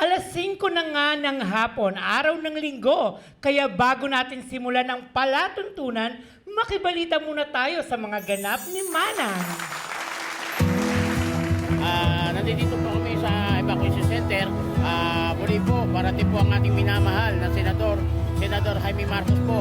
Alas 5 na nga ng hapon, araw ng linggo. Kaya bago natin simulan ang palatuntunan, makibalita muna tayo sa mga ganap ni Manang. Ah, nandito po kami sa evacuation center. Ah, muli po, parating po ang ating minamahal na senador, Senador Jaime Marcos po.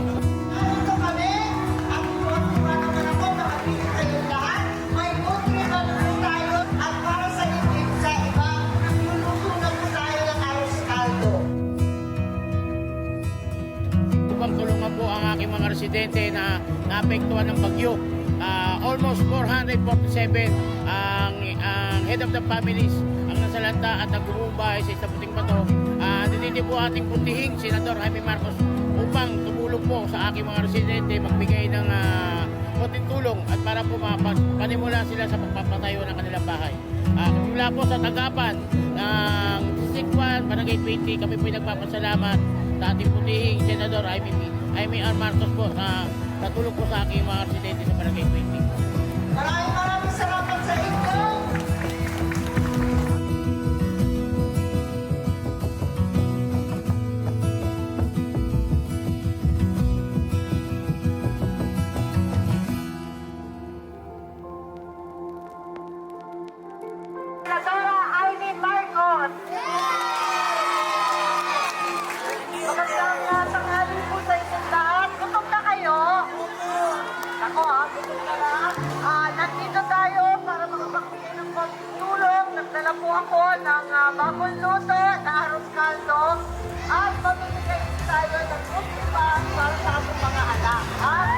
Residente na naapektuhan ng bagyo. Ah, almost 447 ang, ang head of the families ang nasalanta at nagbubuhay sa Estaputing Bato. Ah, nandito po ating puntihing Senador Jaime Marcos upang tumulong po sa aking mga residente magbigay ng ah, konting tulong at para po mapanimula sila sa pagpapatayo ng kanilang bahay. Ah, mula po sa tanggapan ng Sikwan, Barangay 20, kami po nagpapasalamat sa ating putihing Senador Jaime, Jaime R. Marcos po sa natulong po sa aking mga residente sa Barangay 20. Maraming maraming salamat sa inyo. Ako ng uh, bagong luto na arroz caldo. At mamimigay tayo ng kumpipan para sa ating mga anak. At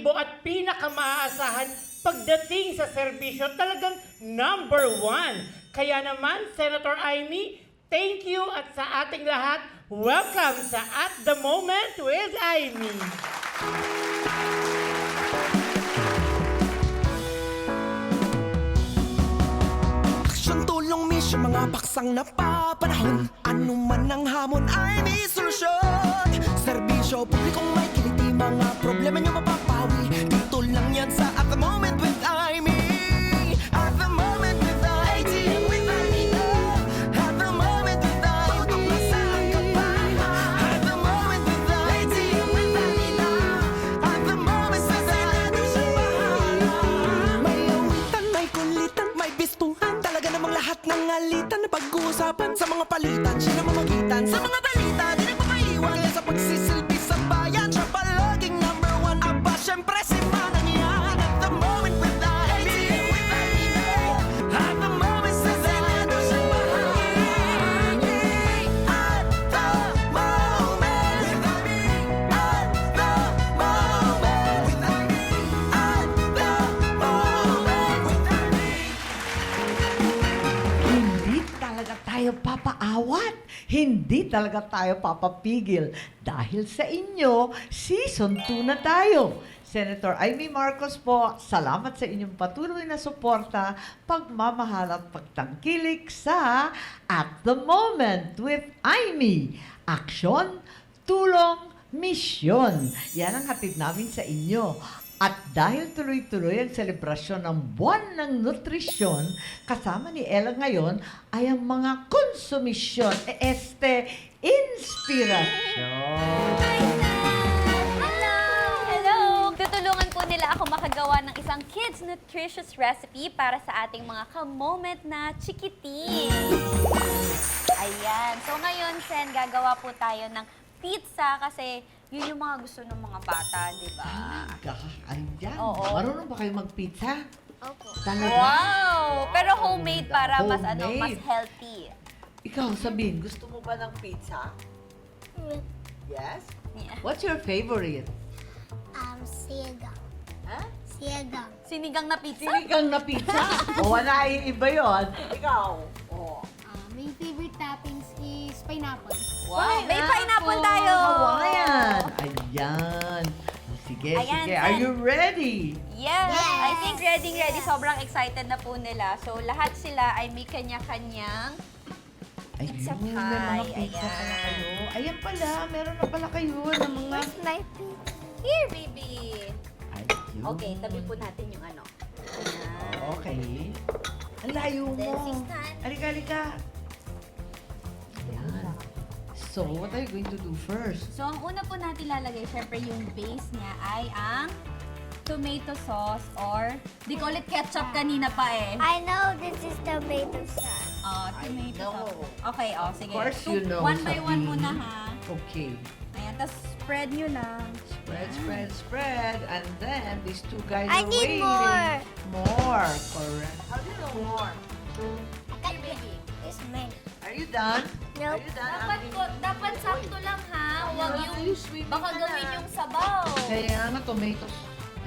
pinakaaktibo at pinakamaasahan pagdating sa serbisyo. Talagang number one. Kaya naman, Senator Amy, thank you at sa ating lahat, welcome sa At The Moment with Amy. Aksyon, tulong, mission, mga paksang napapanahon Ano man ang hamon ay may solusyon Serbisyo, publikong may kiliti Mga problema nyo talaga tayo papapigil. Dahil sa inyo, season 2 na tayo. Senator Amy Marcos po, salamat sa inyong patuloy na suporta, pagmamahal at pagtangkilik sa At the Moment with Amy. Aksyon, tulong, misyon. Yan ang hatid namin sa inyo. At dahil tuloy-tuloy ang selebrasyon ng buwan ng nutrisyon, kasama ni Ella ngayon ay ang mga konsumisyon, e este, inspirasyon. Hello! Tutulungan po nila ako makagawa ng isang kids nutritious recipe para sa ating mga ka-moment na chikitin. Ayan. So ngayon, Sen, gagawa po tayo ng pizza kasi yun yung mga gusto ng mga bata, di ba? Gah, ayan. Oo. Marunong ba kayo mag-pizza? Opo. Talaga? Wow! Pero homemade para mas ano, mas Homemade. healthy. Ikaw, Sabine, gusto mo ba ng pizza? Yes? Yeah. What's your favorite? Um, siegang. Ha? Siegang. Sinigang na pizza? Sinigang na pizza? o wala, iba yun. Ikaw? Oh. Uh, my favorite toppings is pineapple. Wow! May pineapple tayo! Hawaiian. Ayan. Sige, Ayan, sige. Are you ready? Yes, Yes. I think ready ready. Sobrang excited na po nila. So lahat sila ay may kanya-kanyang Ayun, Pizza may mga pie. pizza Ayan. pala kayo. Ayan pala, meron na pala kayo ng mga... my Here, baby! Ayun. Okay, tabi po natin yung ano. Ayan. Okay. Ang layo mo. Halika, halika. Ayan. So, what are you going to do first? So, ang una po natin lalagay, syempre yung base niya ay ang tomato sauce or di ko ulit ketchup kanina pa eh. I know this is tomato sauce. Oh, tomato know. sauce. Okay, oh, sige. Of course you know, One by one muna ha. Okay. Ayan, tapos spread nyo lang. Spread, spread, spread. And then, these two guys I are need waiting. more. More. Correct. How do you know more? Here, baby. It's many. Are you done? Nope. done? Dapat ko, dapat sakto lang ha. Huwag Ay, yung, baka ka gawin yung sabaw. Kaya nga, tomatoes.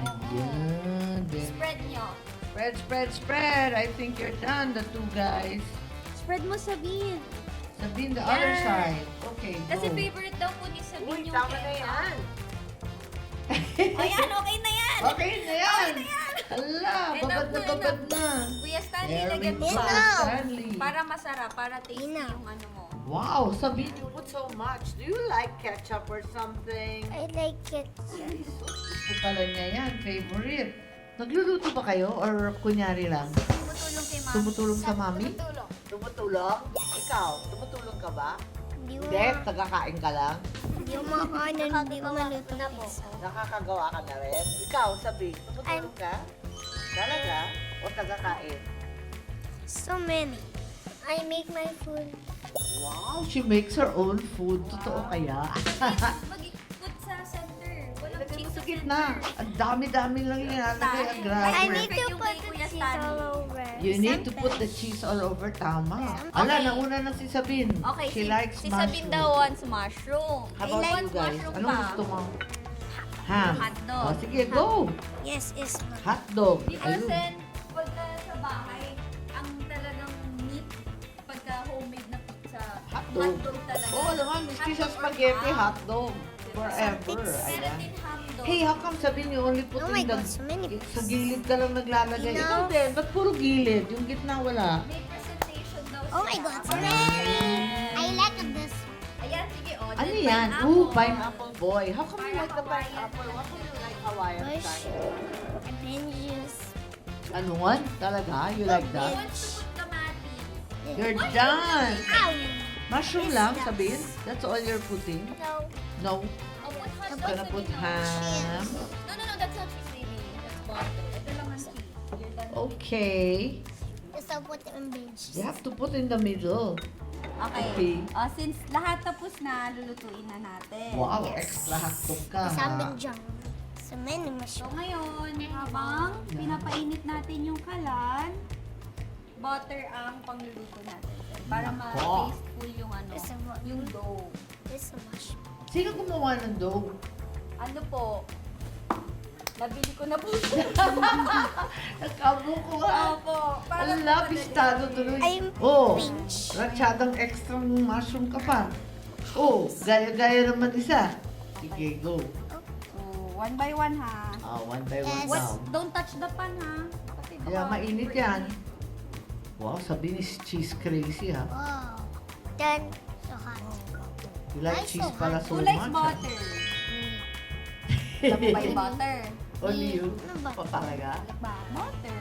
Ayan. Then, Spread nyo. spread, spread, spread. I think you're done, the two guys. Spread mo Sabine. Sabihin the other Yan. side. Okay, Kasi go. favorite daw po ni Sabine yung tama na ketchup. yan. Ayan, okay na yan. Okay na yan. Hala, Enough babad na na, babad na. Kuya Stanley, we lagyan mo pa. Stanley. Para masarap, para tasty Enough. yung ano mo. Wow, Sabine, you put so much. Do you like ketchup or something? I like it. Ay, so gusto pala niya yan, favorite. Nagluluto ba kayo or kunyari lang? Tumutulong kay mami. Tumutulong sa mami? Tulong. Tumutulong? Ikaw, tumutulong ka ba? Hindi mo, tagakain ka lang. hindi mo makakain, hindi mo maluto na po. Nakakagawa ka na rin. Ikaw, sabi, tumutulong ka? Talaga? O tagakain? So many. I make my food. Wow, she makes her own food. Totoo kaya? Mag-put sa center. Walang mo cheese sa sa gitna. center. Ang dami-dami lang nilalagay. Ang I grabe. need to put the cheese all over. You need to put the cheese all over. Tama. Ala, nauna na si Sabine. Okay, She si, likes si mushroom. Sabine daw wants mushroom. How about I like you guys? mushroom Anong pa. gusto mo? Ham. Hotdog. O, sige, go. Yes, it's mine. Hotdog. Because Ayun. then, Hotdog. talaga. Oo naman, miski sa spaghetti, hotdog. Forever. Ayan. Hey, how come sabi niyo only put Oh in my the... God, so many Sa gilid ka lang naglalagay. Ikaw din, ba't puro gilid? Yung gitna wala. May presentation daw Oh my sila. God, so many. I like this. Ayan, sige, oh. Ano yan? Ooh, pineapple boy. How come you like the pineapple? How come you like Hawaiian Bush. style? And then juice. Ano one? Talaga? You like that? wants to put kamati? You're done! Ow! Mushroom Yes, lang, yes. sabihin? That's all you're putting? No. No. Oh, put hot I'm gonna sa put ham. No, no, no, that's not cheese, baby. That's butter. Ito lang ang. You're done. Okay. Just I'll put it in. You have to put in the middle. Okay. Okay. Oh, since lahat tapos na, lulutuin na natin. Wow, extra hotdog ka. Something junk. So many So mushrooms. ngayon, habang pinapainit natin yung kalan, butter ang pangluluto natin. sir, Para Nako. ma-tasteful yung ano, yung dough. This is mushroom. Sino gumawa ng dough? Ano po? Nabili ko na po siya. Nagkabuko ka. Opo. Para Ang po lapistado tuloy. I'm Oh, pinch. ratsyadang extra mushroom ka pa. Oh, gaya-gaya naman isa. Sige, go. So, one by one ha. Ah, one by one Yes. What? Don't touch the pan ha. Kasi Kaya mainit yan. Wow, sabi ni cheese crazy ha. Wow. Then, so hot. You like Ay, cheese so pala so Who likes much. ah. butter? Love by butter. Only you? Ano ba? Pa talaga? Mother.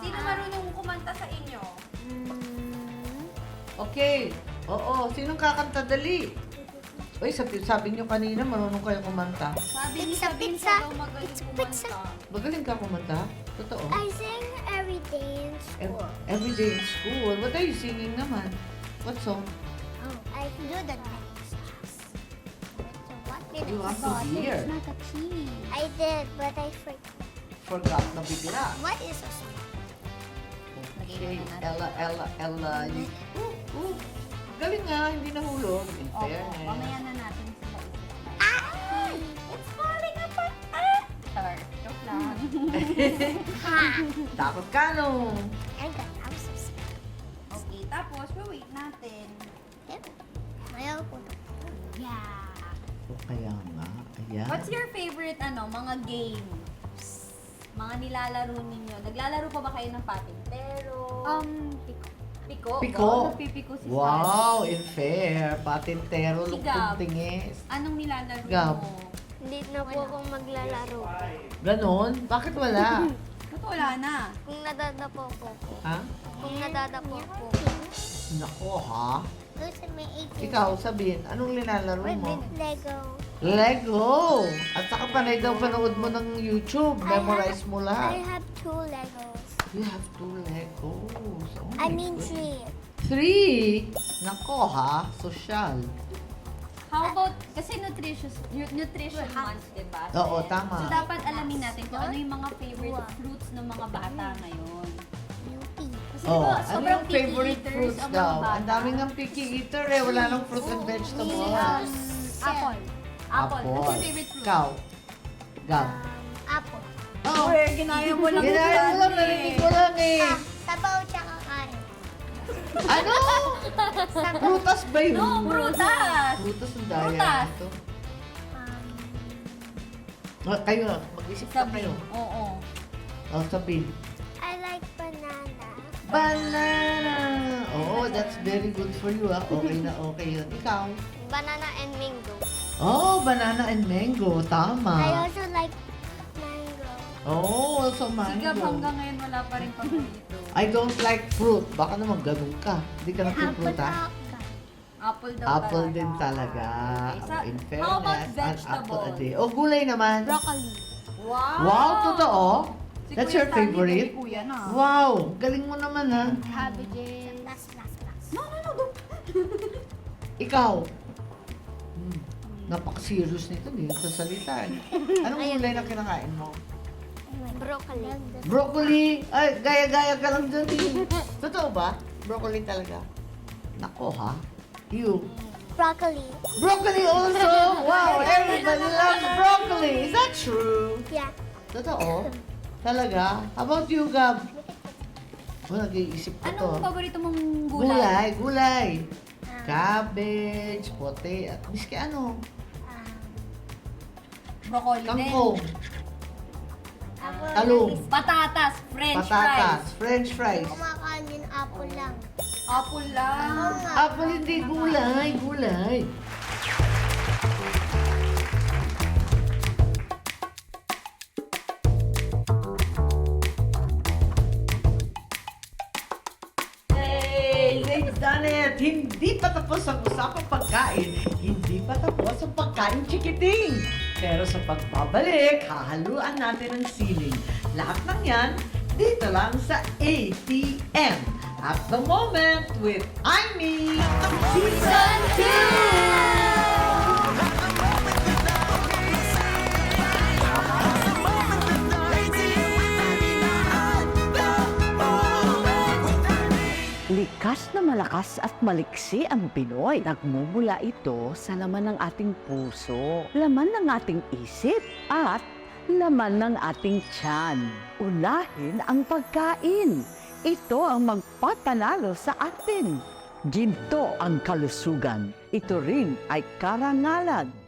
Sino marunong kumanta sa inyo? Mm, Okay. Oo, sinong kakanta dali? Uy, sabi, sabi niyo kanina, marunong kayo kumanta. Sabi ni Pizza, Sabine pizza. daw magaling Pizza, kumanta. pizza. Magaling ka kumanta? Totoo? I sing every day in Ev- school. Every day in school. What are you singing naman? What song? Oh, I do the next what did You have to hear. not a key. I did, but I forgot. Forgot na bigla. What is a song? Okay. Ella, Ella, Ella. Ooh, ooh. Galing nga, hindi nahulog. In Opo, fairness. mamaya na Takot ka no. I got I'm so scared. okay, tapos, wait natin. Ayaw ko na. Yeah. O kaya nga. Ayan. What's your favorite, ano, mga games? Mga nilalaro ninyo. Naglalaro pa ba kayo ng patintero? Um, piko. Piko? Piko? Oo, nagpipiko si Wow, in fair. Patintero, Si lukong tingis. Sally. Anong nilalaro Gab. mo? Hindi na po akong maglalaro. Ganon? Bakit wala? Ba't wala na? Kung nadadapo po ko. ha? Kung nadadapo po. Nako ha? Doon sa may 18. Ikaw, sabihin, anong nilalaro mo? Lego. Lego! At saka panay daw panood mo ng YouTube. Memorize mo I lahat. have two Legos. You have two Legos. Oh I my mean goodness. three. Three? Nako ha? Sosyal. How about, kasi nutritious, nu- nutrition month, di ba? Oo, tama. So, dapat alamin natin kung ano yung mga favorite fruits ng mga bata ngayon. Beauty. Kasi Oh, di ba, ano sobrang yung picky favorite eaters fruits ang mga daw? bata. Ang daming ng picky eater eh. Wala nang fruit and vegetables. Um, apple. Apple. What's your favorite fruit? Ikaw. Gab. Um, apple. Oh, Uy, ginaya mo lang. ginaya mo lang, narinig ko lang eh. Prutas ba yun? No, prutas. Prutas ang daya Prutas. nito. Um, Ah, Kayo, mag-isip ka Sabi. kayo. Oo. Oh, sabihin. I like banana. Banana! Oh, that's very good for you ah. Okay na okay yun. Ikaw? Banana and mango. Oh, banana and mango. I Tama. also like mango. Oh, also Sigap mango. hanggang ngayon wala pa rin paborito. I don't like fruit. Baka naman ganun ka. Hindi ka Apple nagpipruta. apple. Apple daw Apple talaga. din talaga. Okay, sa- In how about fairness, an apple a day. Oh, gulay naman. Broccoli. Wow! Wow, totoo? Si That's Kuya your Stanley, favorite? baby Kuya na. Wow, galing mo naman ha. Cabbages. Plus, plus, plus. No, no, no. Ikaw. Hmm. Napaka-serious nito, hindi nagsasalita eh. Anong gulay na kinakain mo? Broccoli. Broccoli! Ay, gaya-gaya ka lang dyan eh. Totoo ba? Broccoli talaga? Nako ha? You. Broccoli. Broccoli also! Wow, everybody loves broccoli! Is that true? Yeah. Totoo? Talaga? How about you, Gab? Oh, nag-iisip ko to. Anong paborito mong gulay? Gulay, gulay. Cabbage, pote, at miski ano, Um, Broccoli din. kangkong, ako talong, Patatas, french patatas, fries. french fries. kumakain din apple lang. Apple lang. Apple hindi gulay, gulay. Hey, they've done it! Hindi pa tapos ang usapang pagkain. Hindi pa tapos ang pagkain chikiting. Pero sa pagbabalik, hahaluan natin ang siling. Lahat ng yan, dito lang sa ATM. At the moment with Aimee Season 2! Likas na malakas at maliksi ang Pinoy. Nagmumula ito sa laman ng ating puso, laman ng ating isip, at laman ng ating tiyan. Unahin ang pagkain. Ito ang magpapanalo sa atin. Ginto ang kalusugan. Ito rin ay karangalan.